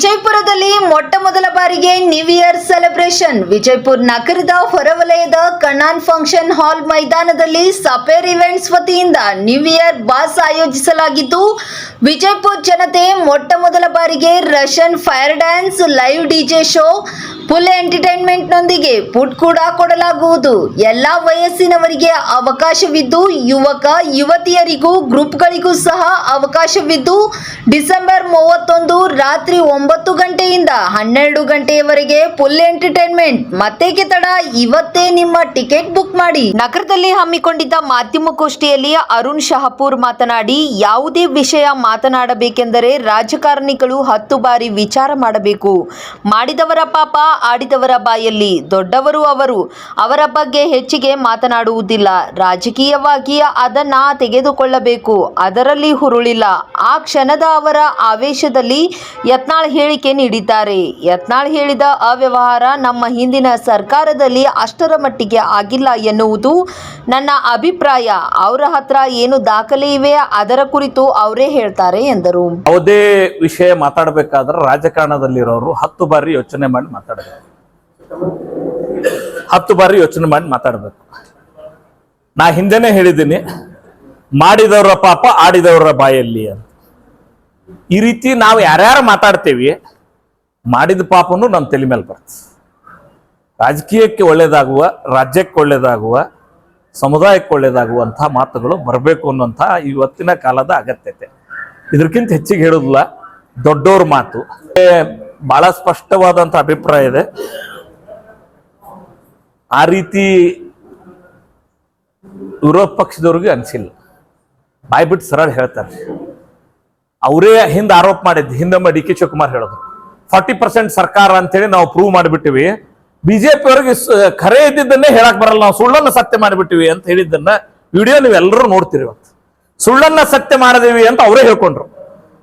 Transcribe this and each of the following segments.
ವಿಜಯಪುರದಲ್ಲಿ ಮೊಟ್ಟ ಮೊದಲ ಬಾರಿಗೆ ನ್ಯೂ ಇಯರ್ ಸೆಲೆಬ್ರೇಷನ್ ವಿಜಯಪುರ ನಗರದ ಹೊರವಲಯದ ಕಣಾನ್ ಫಂಕ್ಷನ್ ಹಾಲ್ ಮೈದಾನದಲ್ಲಿ ಸಪೇರ್ ಇವೆಂಟ್ಸ್ ವತಿಯಿಂದ ನ್ಯೂ ಇಯರ್ ಬಾಸ್ ಆಯೋಜಿಸಲಾಗಿದ್ದು, ವಿಜಯಪುರ ಜನತೆ ಮೊಟ್ಟ ಮೊದಲ ಬಾರಿಗೆ Russian fire dance live DJ show full ಎಂಟರ್ಟೈನ್ಮೆಂಟ್ನೊಂದಿಗೆ food ಕೂಡ ಕೊಡಲಾಗುವುದು. ಎಲ್ಲಾ ವಯಸ್ಸಿನವರಿಗೆ ಅವಕಾಶವಿದ್ದು, ಯುವಕ, ಯುವತಿಯರಿಗೂ ಗ್ರೂಪ್ಗಳಿಗೂ ಸಹ ಅವಕಾಶವಿದ್ದು, ಡಿಸೆಂಬರ್ ಮೂವತ್ತೊಂದು ರಾತ್ರಿ ಒಂಬತ್ತು ಗಂಟೆಯಿಂದ ಹನ್ನೆರಡು ಗಂಟೆಯವರೆಗೆ ಫುಲ್ ಎಂಟರ್ಟೈನ್ಮೆಂಟ್. ಮತ್ತೆ ತಡ, ಇವತ್ತೇ ನಿಮ್ಮ ಟಿಕೆಟ್ ಬುಕ್ ಮಾಡಿ. ನಗರದಲ್ಲಿ ಹಮ್ಮಿಕೊಂಡಿದ್ದ ಮಾಧ್ಯಮಗೋಷ್ಠಿಯಲ್ಲಿ ಅರುಣ್ ಶಹಪೂರ್ ಮಾತನಾಡಿ, ಯಾವುದೇ ವಿಷಯ ಮಾತನಾಡಬೇಕೆಂದರೆ ರಾಜಕಾರಣಿಗಳು ಹತ್ತು ಬಾರಿ ವಿಚಾರ ಮಾಡಬೇಕು. ಮಾಡಿದವರ ಪಾಪ, ಆಡಿದವರ ಬಾಯಲ್ಲಿ. ದೊಡ್ಡವರು ಅವರು ಅವರ ಬಗ್ಗೆ ಹೆಚ್ಚಿಗೆ ಮಾತನಾಡುವುದಿಲ್ಲ. ರಾಜಕೀಯವಾಗಿ ಅದನ್ನ ತೆಗೆದುಕೊಳ್ಳಬೇಕು. ಅದರಲ್ಲಿ ಹುರುಳಿಲ್ಲ. ಆ ಕ್ಷಣದ ಅವರ ಆವೇಶದಲ್ಲಿ ಯತ್ನಾಳ್ ಹೇಳಿಕೆ ನೀಡಿದ್ದಾರೆ. ಯತ್ನಾಳ್ ಹೇಳಿದ ಅವ್ಯವಹಾರ ನಮ್ಮ ಹಿಂದಿನ ಸರ್ಕಾರದಲ್ಲಿ ಅಷ್ಟರ ಮಟ್ಟಿಗೆ ಆಗಿಲ್ಲ ಎನ್ನುವುದು ನನ್ನ ಅಭಿಪ್ರಾಯ. ಅವರ ಹತ್ರ ಏನು ದಾಖಲೆ ಇವೆ ಅದರ ಕುರಿತು ಅವರೇ ಹೇಳ್ತಾರೆ ಎಂದರು. ಯಾವುದೇ ವಿಷಯ ಮಾತಾಡಬೇಕಾದ್ರೆ ರಾಜಕಾರಣದಲ್ಲಿರೋರು ಹತ್ತು ಬಾರಿ ಯೋಚನೆ ಮಾಡಿ ಮಾತಾಡಬೇಕು. ಹತ್ತು ಬಾರಿ ಯೋಚನೆ ಮಾಡಿ ಮಾತಾಡಬೇಕು. ನಾ ಹಿಂದೆನೆ ಹೇಳಿದ್ದೀನಿ, ಮಾಡಿದವರ ಪಾಪ ಆಡಿದವರ ಬಾಯಲ್ಲಿ ಅಂತ. ಈ ರೀತಿ ನಾವು ಯಾರ್ಯಾರು ಮಾತಾಡ್ತೇವಿ, ಮಾಡಿದ ಪಾಪನು ನಮ್ಮ ತಲೆ ಮೇಲೆ ಬರ್ತದೆ ರಾಜಕೀಯಕ್ಕೆ ಒಳ್ಳೇದಾಗುವ, ರಾಜ್ಯಕ್ಕೆ ಒಳ್ಳೇದಾಗುವ, ಸಮುದಾಯಕ್ಕೆ ಒಳ್ಳೇದಾಗುವಂಥ ಮಾತುಗಳು ಬರಬೇಕು ಅನ್ನುವಂಥ ಇವತ್ತಿನ ಕಾಲದ ಅಗತ್ಯತೆ. ಇದಕ್ಕಿಂತ ಹೆಚ್ಚಿಗೆ ಹೇಳೋದಿಲ್ಲ ದೊಡ್ಡವ್ರ ಮಾತು. ಬಹಳ ಸ್ಪಷ್ಟವಾದಂಥ ಅಭಿಪ್ರಾಯ ಇದೆ. ಆ ರೀತಿ ವಿರೋಧ ಪಕ್ಷದವ್ರಿಗೆ ಅನಿಸಿಲ್ಲ. ಬಾಯ್ಬಿಟ್ಟು ಸರಳ ಹೇಳ್ತಾರೆ. ಅವರೇ ಹಿಂದೆ ಆರೋಪ ಮಾಡಿದ್ದು. ಹಿಂದೆ ಡಿ ಕೆ ಶಿವಕುಮಾರ್ ಹೇಳಿದ್ರು ಫಾರ್ಟಿ ಪರ್ಸೆಂಟ್ ಸರ್ಕಾರ ಅಂತೇಳಿ ನಾವು ಪ್ರೂವ್ ಮಾಡಿಬಿಟ್ಟಿವಿ. ಬಿಜೆಪಿ ಅವ್ರಿಗೆ ಖರೆ ಇದ್ದಿದ್ದನ್ನೇ ಹೇಳಕ್ ಬರಲ್ಲ. ನಾವು ಸುಳ್ಳನ್ನ ಸತ್ಯ ಮಾಡಿಬಿಟ್ಟಿವಿ ಅಂತ ಹೇಳಿದ್ದನ್ನ ವಿಡಿಯೋ ನೀವು ಎಲ್ಲರೂ ನೋಡ್ತೀರಿ ಇವತ್ತು. ಸುಳ್ಳನ್ನ ಸತ್ಯ ಮಾಡಿದೀವಿ ಅಂತ ಅವರೇ ಹೇಳ್ಕೊಂಡ್ರು.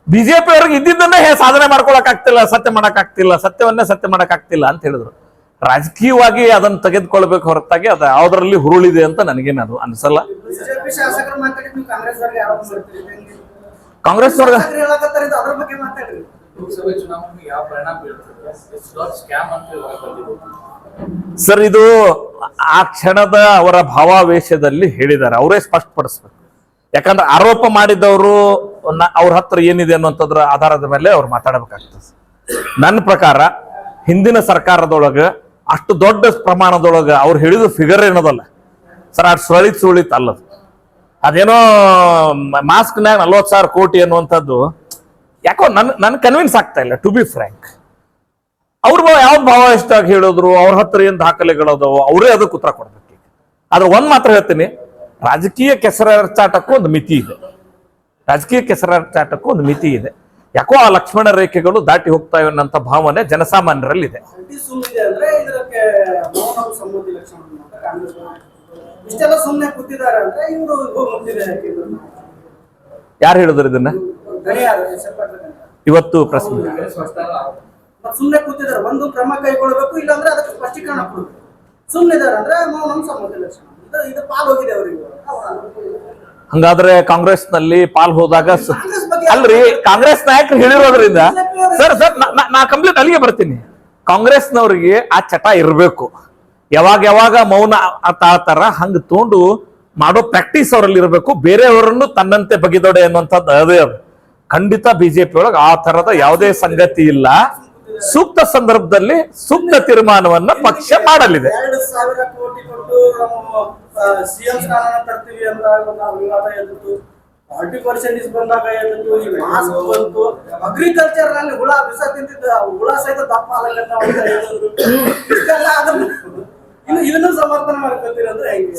ಬಿಜೆಪಿ ಅವ್ರಿಗೆ ಇದ್ದಿದ್ದನ್ನೇ ಸಾಧನೆ ಮಾಡ್ಕೊಳಕ್ ಆಗ್ತಿಲ್ಲ ಸತ್ಯ ಮಾಡಕ್ ಆಗ್ತಿಲ್ಲ ಸತ್ಯವನ್ನೇ ಸತ್ಯ ಮಾಡಕ್ ಆಗ್ತಿಲ್ಲ ಅಂತ ಹೇಳಿದ್ರು. ರಾಜಕೀಯವಾಗಿ ಅದನ್ನ ತೆಗೆದುಕೊಳ್ಬೇಕು ಹೊರತಾಗಿ ಅದು ಯಾವ್ದ್ರಲ್ಲಿ ಹುರುಳಿದೆ ಅಂತ ನನಗೇನು ಅದು ಅನ್ಸಲ್ಲ ಬಿಜೆಪಿ ಶಾಸಕರು ಮಾತಾಡಿ ನೀವು ಕಾಂಗ್ರೆಸ್ ಸರ್ ಇದು ಆ ಕ್ಷಣದ ಅವರ ಭಾವಾವೇಶದಲ್ಲಿ ಹೇಳಿದ್ದಾರೆ. ಅವರೇ ಸ್ಪಷ್ಟಪಡಿಸ್ಬೇಕು. ಯಾಕಂದ್ರೆ ಆರೋಪ ಮಾಡಿದವರು ಅವ್ರ ಹತ್ರ ಏನಿದೆ ಅನ್ನುವಂಥದ್ರ ಆಧಾರದ ಮೇಲೆ ಅವ್ರು ಮಾತಾಡಬೇಕಾಗ್ತದೆ ನನ್ನ ಪ್ರಕಾರ ಹಿಂದಿನ ಸರ್ಕಾರದೊಳಗೆ ಅಷ್ಟು ದೊಡ್ಡ ಪ್ರಮಾಣದೊಳಗೆ ಅವ್ರು ಹೇಳಿದ ಫಿಗರ್ ಏನದಲ್ಲ. ಸರ್ ಅಷ್ಟು ಸುಳಿತ್ ಸುಳಿತ್ ಅಲ್ಲದು. ಅದೇನೋ ಮಾಸ್ಕ್ನಾಗ ನಲ್ವತ್ತು ಸಾವಿರ ಕೋಟಿ ಅನ್ನುವಂಥದ್ದು, ಯಾಕೋ ನನ್ ನನ್ ಕನ್ವಿನ್ಸ್ ಆಗ್ತಾ ಇಲ್ಲ ಟು ಬಿ ಫ್ರ್ಯಾಂಕ್ ಅವ್ರ ಯಾವ ಭಾವ ಇಷ್ಟಾಗಿ ಹೇಳಿದ್ರು, ಅವ್ರ ಹತ್ರ ಏನ್ ದಾಖಲೆಗಳದವು ಅವರೇ ಅದಕ್ಕೆ ಉತ್ತರ ಕೊಡ್ಬೇಕು. ಆದ್ರೆ ಒಂದ್ ಮಾತ್ರ ಹೇಳ್ತೀನಿ, ರಾಜಕೀಯ ಕೆಸರಾಟಕ್ಕೂ ಒಂದು ಮಿತಿ ಇದೆ. ರಾಜಕೀಯ ಕೆಸರಾಟಕ್ಕೂ ಒಂದು ಮಿತಿ ಇದೆ. ಯಾಕೋ ಆ ಲಕ್ಷ್ಮಣ ರೇಖೆಗಳು ದಾಟಿ ಹೋಗ್ತಾ ಇವೆ ಅನ್ನೋಂಥ ಭಾವನೆ ಜನಸಾಮಾನ್ಯರಲ್ಲಿದೆ. ಇಷ್ಟೆಲ್ಲ ಸುಮ್ಮನೆ ಕೂತಿದ್ದಾರೆ ಅಂದ್ರೆ ಇವರು ಯಾರು ಹೇಳಿದ್ರು ಇದನ್ನ? ಇವತ್ತು ಪ್ರಶ್ನೆ ಸುಮ್ಮನೆ ಕೂತಿದ್ದಾರೆ. ಒಂದು ಕ್ರಮ ಕೈಗೊಳ್ಳಬೇಕು ಇಲ್ಲಾಂದ್ರೆ ಅದಕ್ಕೆ ಸ್ಪಷ್ಟೀಕರಣ ಕೊಡಬೇಕು ಇದಾರೆ ಅಂದ್ರೆ ನಮ್ ನಮ್ ಲಕ್ಷಣ ಇದು ಇದು ಪಾಲ್ ಹೋಗಿದೆ ಅವರಿಗೆ. ಹಂಗಾದ್ರೆ ಕಾಂಗ್ರೆಸ್ನಲ್ಲಿ ಪಾಲ್ ಹೋದಾಗ ಅಲ್ರಿ ಕಾಂಗ್ರೆಸ್ ನಾಯಕರು ಹೇಳಿರೋದ್ರಿಂದ ಸರ್ ಸರ್ ನಾ- ನಾ- ನಾ ಕಂಪ್ಲೀಟ್ ಅಲ್ಲಿಗೆ ಬರ್ತೀನಿ. ಕಾಂಗ್ರೆಸ್ನವ್ರಿಗೆ ಆ ಚಟ ಇರಬೇಕು. ಯಾವಾಗ ಯಾವಾಗ ಮೌನ ತಾಳ್ತಾರ ಹಂಗ ತಗೊಂಡು ಮಾಡೋ ಪ್ರಾಕ್ಟೀಸ್ ಅವರಲ್ಲಿ ಇರಬೇಕು. ಬೇರೆಯವರನ್ನು ತನ್ನಂತೆ ಬಗೆದೊಡೆ ಅನ್ನುವಂಥದ್ದು ಅದೇ ಖಂಡಿತ ಬಿಜೆಪಿ ಒಳಗೆ ಆ ತರದ ಯಾವುದೇ ಸಂಗತಿ ಇಲ್ಲ. ಸೂಕ್ತ ಸಂದರ್ಭದಲ್ಲಿ ಸೂಕ್ತ ತೀರ್ಮಾನವನ್ನ ಪಕ್ಷ ಮಾಡಲಿದೆ. ಅಗ್ರಿಕಲ್ಚರ್ ಹುಳ ಹುಳ ಸಹಿತ ದಪ್ಪ ಅಂತ ಹೇಳಿದ್ರು ಇಷ್ಟೆಲ್ಲ ಆದ್ರೂ ಇನ್ನು ಇದನ್ನು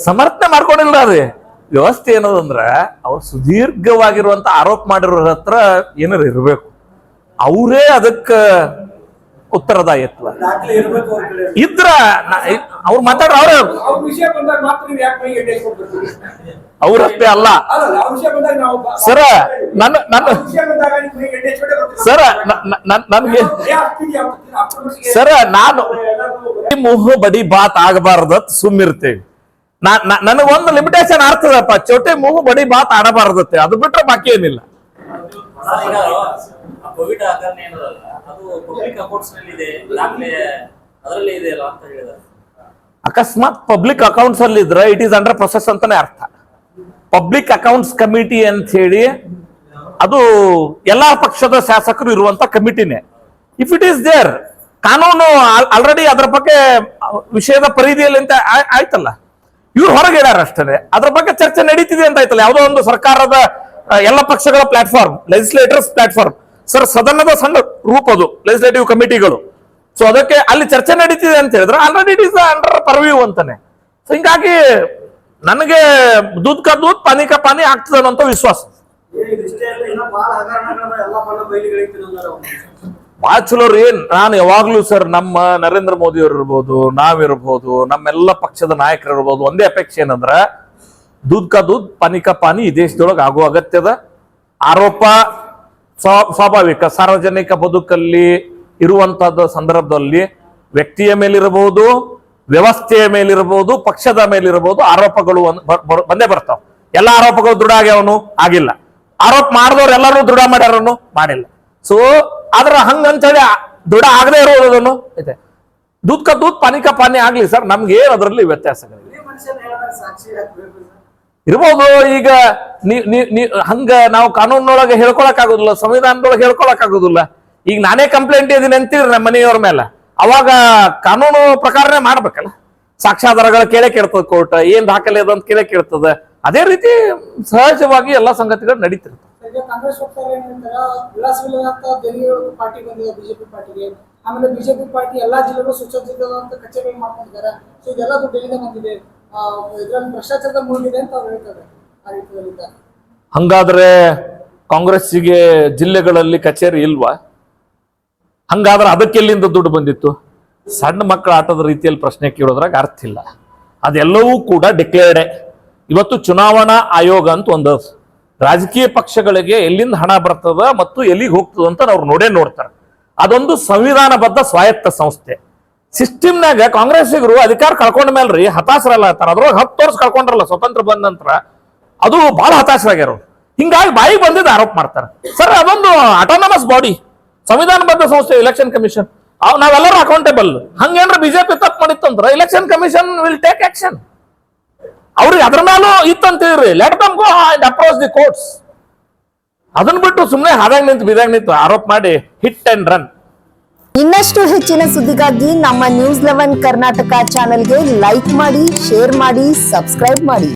ಸಮರ್ಥನೆ ಮಾಡ್ಕೊಂಡಿಲ್ಲ ಅದೇ. ವ್ಯವಸ್ಥೆ ಏನದಂದ್ರ ಅವ್ರು ಸುದೀರ್ಘವಾಗಿರುವಂತ ಆರೋಪ ಮಾಡಿರೋ ಹತ್ರ ಏನಾರ ಇರಬೇಕು. ಅವರೇ ಅದಕ್ಕ ಉತ್ತರದಾಯಿತ್ವ ಇದ್ರ ಅವ್ರು ಮಾತಾಡ್ರ ಅವ್ರ ಅವ್ರಷ್ಟೇ ಅಲ್ಲ. ಸರ ನನ್ನ ನನ್ನ. ಸರ ನನ್ಗೆ ಸರ ನಾನು ಮುಹು ಬಡಿ ಬಾತ್ ಆಗಬಾರ್ದ ಸುಮ್ಮಿರ್ತೇವಿ ನನಗೊಂದು ಲಿಮಿಟೇಷನ್ ಆಗ್ತದಪ್ಪ ಚೋಟೆ ಮುಹು ಬಡಿ ಬಾತ್ ಆಡಬಾರ್ದತ್ತೆ ಅದು ಬಿಟ್ರೆ ಬಾಕಿ ಏನಿಲ್ಲ. ಕೋವಿಡ್ ಅದು ಪಬ್ಲಿಕ್ ಅಕೌಂಟ್ಸ್ನಲ್ಲಿ ಇದೆ ದಾಖಲೆ ಅದರಲ್ಲಿ ಇದೆ ಅಂತ ಅಕಸ್ಮಾತ್ ಪಬ್ಲಿಕ್ ಅಕೌಂಟ್ಸ್ ಅಲ್ಲಿ ಇದ್ರೆ ಇಟ್ ಈಸ್ ಅಂಡರ್ ಪ್ರೊಸೆಸ್ ಅಂತಾನೆ ಅರ್ಥ. ಪಬ್ಲಿಕ್ ಅಕೌಂಟ್ಸ್ ಕಮಿಟಿ ಅಂತ ಹೇಳಿ, ಅದು ಎಲ್ಲಾ ಪಕ್ಷದ ಶಾಸಕರು ಇರುವಂತ ಕಮಿಟಿನೇ. ಇಫ್ ಇಟ್ ಈಸ್ ದೇರ್ ಕಾನೂನು ಆಲ್ರೆಡಿ ಅದರ ಬಗ್ಗೆ ವಿಷಯದ ಪರಿಧಿಯಲ್ಲಿ ಅಂತ ಆಯ್ತಲ್ಲ. ಇವ್ರು ಹೊರಗೆ ಇಡಾರ ಅಷ್ಟೇ ಅದ್ರ ಬಗ್ಗೆ ಚರ್ಚೆ ನಡೀತಿದೆ ಅಂತ ಆಯ್ತಲ್ಲ. ಯಾವುದೋ ಒಂದು ಸರ್ಕಾರದ, ಎಲ್ಲ ಪಕ್ಷಗಳ ಪ್ಲಾಟ್ಫಾರ್ಮ್ ಲೆಜಿಸ್ಲೇಟರ್ಸ್ ಪ್ಲಾಟ್ಫಾರ್ಮ್ ಸರ್, ಸದನದ ಸಣ್ಣ ರೂಪದು ಲೆಜಿಸ್ಲೇಟಿವ್ ಕಮಿಟಿಗಳು ಸೊ ಅದಕ್ಕೆ ಅಲ್ಲಿ ಚರ್ಚೆ ನಡೀತಿದೆ ಅಂತ ಹೇಳಿದ್ರೆ already it is under purview ಅಂತಾನೆ. ಸೊ ಹಿಂಗಾಗಿ ನನಗೆ ದೂದ್ ಕ ದೂದ್, ಪಾನಿ ಕ ಪಾನಿ ಆಗ್ತದೆ ಅನ್ನೋಂಥ ವಿಶ್ವಾಸ. ಭಾಳ ಚಲೋ ರೀ. ನಾನು ಯಾವಾಗ್ಲೂ ಸರ್, ನಮ್ಮ ನರೇಂದ್ರ ಮೋದಿ ಅವರು ಇರ್ಬೋದು ನಾವಿರ್ಬೋದು ನಮ್ಮೆಲ್ಲ ಪಕ್ಷದ ನಾಯಕರು ಇರ್ಬೋದು, ಒಂದೇ ಅಪೇಕ್ಷೆ ಏನಂದ್ರ ದೂದ್ ಕ ದೂದ್, ಪಾನಿ ಕ ಪಾನಿ ಈ ದೇಶದೊಳಗೆ ಆಗೋ ಅಗತ್ಯದ ಆರೋಪ ಸ್ವಾಭಾವಿಕ, ಸಾರ್ವಜನಿಕ ಬದುಕಲ್ಲಿ ಇರುವಂತಹದ್ದು ಸಂದರ್ಭದಲ್ಲಿ ವ್ಯಕ್ತಿಯ ಮೇಲಿರಬಹುದು, ವ್ಯವಸ್ಥೆಯ ಮೇಲಿರಬಹುದು, ಪಕ್ಷದ ಮೇಲಿರಬಹುದು ಆರೋಪಗಳು ಬಂದೇ ಬರ್ತಾವ. ಎಲ್ಲ ಆರೋಪಗಳು ದೃಢ ಆಗ್ಯಾವನು? ಆಗಿಲ್ಲ. ಆರೋಪ ಮಾಡಿದವ್ರು ಎಲ್ಲರೂ ದೃಢ ಮಾಡ್ಯಾರನು ಮಾಡಿಲ್ಲ. ಸೊ ಆದ್ರ ಹಂಗಂತೇಳಿ ದೃಢ ಆಗದೆ ಇರೋದನ್ನು ಇದೆ. ದೂತ್ಕ ದೂತ್ ದೂದ್ ಪಾನಿ ಆಗ್ಲಿ ಸರ್ ನಮ್ಗೆ ಏನ್ ಅದರಲ್ಲಿ ವ್ಯತ್ಯಾಸಗಳಿಲ್ಲ. ಇರ್ಬೋದು, ಈಗ ನೀ ಹಂಗ ನಾವು ಕಾನೂನೊಳಗೆ ಹೇಳ್ಕೊಳಕ್ ಆಗುದಿಲ್ಲ ಸಂವಿಧಾನದೊಳಗೆ ಹೇಳ್ಕೊಳಕ್ ಆಗುದಿಲ್ಲ ಈಗ ನಾನೇ ಕಂಪ್ಲೇಂಟ್ ಇದೀನಿ ಅಂತೀರಿ ನಮ್ಮ ಮನೆಯವ್ರ ಮೇಲೆ. ಅವಾಗ ಕಾನೂನು ಪ್ರಕಾರನೇ ಮಾಡ್ಬೇಕಲ್ಲ. ಸಾಕ್ಷ್ಯಾಧಾರಗಳ ಕೇಳೇ ಕೇಳ್ತದ ಕೋರ್ಟ್, ಏನ್ ದಾಖಲೆ ಅದ ಅಂತ ಕೇಳೇ ಕೇಳ್ತದ. ಅದೇ ರೀತಿ ಸಹಜವಾಗಿ ಎಲ್ಲಾ ಸಂಗತಿಗಳು ನಡೀತಿರ್ತವೆ ಆಮೇಲೆ ಬಿಜೆಪಿ ಪಾರ್ಟಿ ಎಲ್ಲಾ ಜಿಲ್ಲೆಗೂ ಸುಸಜ್ಜಿತ ಕಚೇರಿ ಮಾಡ್ಕೊಂಡಿದ್ದಾರೆ. ಸೊ ಇದೆಲ್ಲ ಬಂದಿದೆ. ಇದ್ರಲ್ಲಿ ಭ್ರಷ್ಟಾಚಾರದ ಮುಳುಗಿದೆ ಅಂತ ಅವ್ರು ಹೇಳ್ತಾರೆ ಹಂಗಾದ್ರೆ ಕಾಂಗ್ರೆಸ್ಸಿಗೆ ಜಿಲ್ಲೆಗಳಲ್ಲಿ ಕಚೇರಿ ಇಲ್ವಾ? ಹಂಗಾದ್ರೆ ಅದಕ್ಕೆಲ್ಲಿಂದ ದುಡ್ಡು ಬಂದಿತ್ತು? ಸಣ್ಣ ಮಕ್ಕಳ ಆಟದ ರೀತಿಯಲ್ಲಿ ಪ್ರಶ್ನೆ ಕೇಳೋದ್ರಾಗ ಅರ್ಥ ಇಲ್ಲ. ಅದೆಲ್ಲವೂ ಕೂಡ ಡಿಕ್ಲೇರ್ಡೆ ಇವತ್ತು ಚುನಾವಣಾ ಆಯೋಗ ಅಂತ ಒಂದು ರಾಜಕೀಯ ಪಕ್ಷಗಳಿಗೆ ಎಲ್ಲಿಂದ ಹಣ ಬರ್ತದ ಮತ್ತು ಎಲ್ಲಿಗೆ ಹೋಗ್ತದ ಅಂತ ಅವ್ರು ನೋಡೇ ನೋಡ್ತಾರೆ. ಅದೊಂದು ಸಂವಿಧಾನಬದ್ಧ ಸ್ವಾಯತ್ತ ಸಂಸ್ಥೆ. ಸಿಸ್ಟಮ್ನಾಗ ಕಾಂಗ್ರೆಸ್ಸಿಗರು ಅಧಿಕಾರ ಕಳ್ಕೊಂಡ ಮೇಲೆ ಮೇಲ್ರಿ, ಹತಾಶರಲ್ಲ ಅದ್ರೊಳಗೆ ಹತ್ತು ವರ್ಷ ಕಳ್ಕೊಂಡ್ರಲ್ಲ, ಸ್ವತಂತ್ರ ಬಂದ ನಂತರ. ಅದು ಬಹಳ ಹತಾಶರಾಗ್ಯಾರ. ಹಿಂಗಾಗಿ ಬಾಯಿಗೆ ಬಂದಿದ್ದು ಆರೋಪ ಮಾಡ್ತಾರೆ. ಸರ್, ಅದೊಂದು ಆಟೋನಮಸ್ ಬಾಡಿ ಸಂವಿಧಾನಬದ್ಧ ಸಂಸ್ಥೆ ಇಲೆಕ್ಷನ್ ಕಮಿಷನ್ ನಾವೆಲ್ಲರೂ ಅಕೌಂಟೇಬಲ್ ಹಂಗೇನ್ರ ಬಿಜೆಪಿ ತಪ್ಪು ಮಾಡಿತ್ತಂದ್ರ election commission will take action ಅವ್ರಿಗೆ ಅದ್ರ ಮೇಲೂ ಇತ್ತಂತೀವ್ರಿ let them go and approach the courts ಅದನ್ನ ಬಿಟ್ಟು ಸುಮ್ಮನೆ ಹಾದಾಗ ನಿಂತು ಬಿದಾಗ ನಿಂತು ಆರೋಪ ಮಾಡಿ ಹಿಟ್ ಅಂಡ್ ರನ್ ಇನ್ನಷ್ಟು ಹೆಚ್ಚಿನ ಸುದ್ದಿಗಾಗಿ ನಮ್ಮ ನ್ಯೂಸ್ ಲೆವೆನ್ ಕರ್ನಾಟಕ ಚಾನೆಲ್ಗೆ ಲೈಕ್ ಮಾಡಿ ಶೇರ್ ಮಾಡಿ ಸಬ್ಸ್ಕ್ರೈಬ್ ಮಾಡಿ.